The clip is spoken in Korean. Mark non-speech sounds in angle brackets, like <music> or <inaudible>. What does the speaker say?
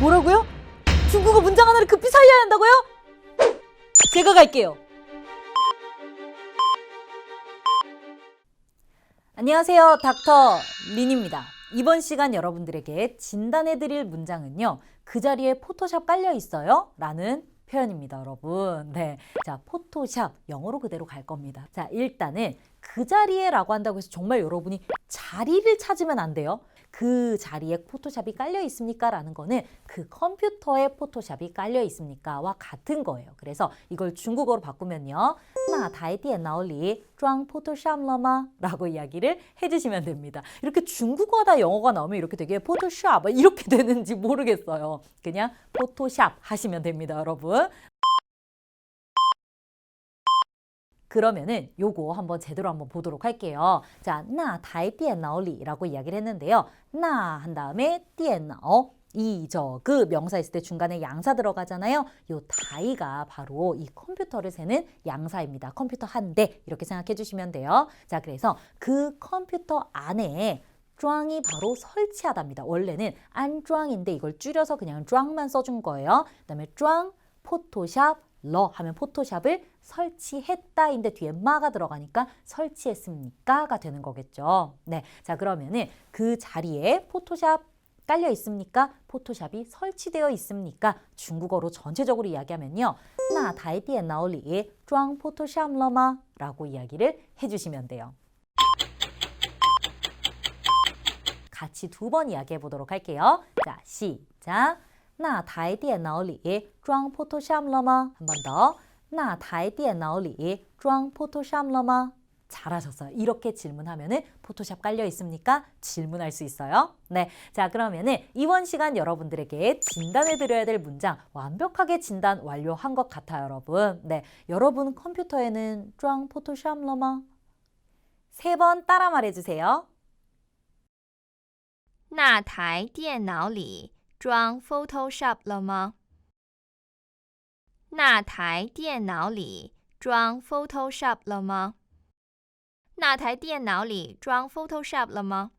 뭐라고요? 중국어 문장 하나를 급히 살려야 한다고요? 제가 갈게요. 안녕하세요. 닥터 린입니다. 이번 시간 여러분들에게 진단해드릴 문장은요. 그 자리에 포토샵 깔려 있어요? 라는 표현입니다, 여러분. 네. 자, 포토샵 영어로 그대로 갈 겁니다. 자, 일단은 그 자리에 라고 한다고 해서 정말 여러분이 자리를 찾으면 안 돼요. 그 자리에 포토샵이 깔려 있습니까? 라는 거는 그 컴퓨터에 포토샵이 깔려 있습니까?와 같은 거예요. 그래서 이걸 중국어로 바꾸면요. 나 다이디에 나올리 쫑 포토샵 러마 라고 이야기를 해주시면 됩니다. 이렇게 중국어다 영어가 나오면 이렇게 되게 포토샵 뭐 이렇게 <laughs> 되는지 모르겠어요. 그냥 포토샵 하시면 됩니다, 여러분. 그러면은 요거 한번 제대로 한번 보도록 할게요. 자, 나 다이피엔나오리라고 이야기를 했는데요. 나 한 다음에 띠엔나오 이, 저, 그 명사 있을 때 중간에 양사 들어가잖아요. 요 다이가 바로 이 컴퓨터를 세는 양사입니다. 컴퓨터 한 대 이렇게 생각해 주시면 돼요. 자, 그래서 그 컴퓨터 안에 쫑이 바로 설치하답니다. 원래는 안쫑인데 이걸 줄여서 그냥 쫑만 써준 거예요. 그다음에 쫑, 포토샵, 러 하면 포토샵을 설치했다인데 뒤에 마가 들어가니까 설치했습니까가 되는 거겠죠. 네. 자, 그러면은 그 자리에 포토샵 깔려 있습니까? 포토샵이 설치되어 있습니까? 중국어로 전체적으로 이야기하면요. 나 다이디에 나올리에 쫑 포토샵 러마 라고 이야기를 해주시면 돼요. 같이 두 번 이야기해 보도록 할게요. 자, 시작. 那台电脑里装 포토샵 了吗? 한 번 더. 那台电脑里装 포토샵 了吗? 잘하셨어요. 이렇게 질문하면은 포토샵 깔려 있습니까? 질문할 수 있어요. 네. 자, 그러면은 이번 시간 여러분들에게 진단해 드려야 될 문장 완벽하게 진단 완료한 것 같아요, 여러분. 네. 여러분 컴퓨터에는 짱 포토샵 了吗? 세 번 따라 말해 주세요. 那台电脑里 装 Photoshop 了吗？那台电脑里装 Photoshop 了吗？那台电脑里装 Photoshop 了吗？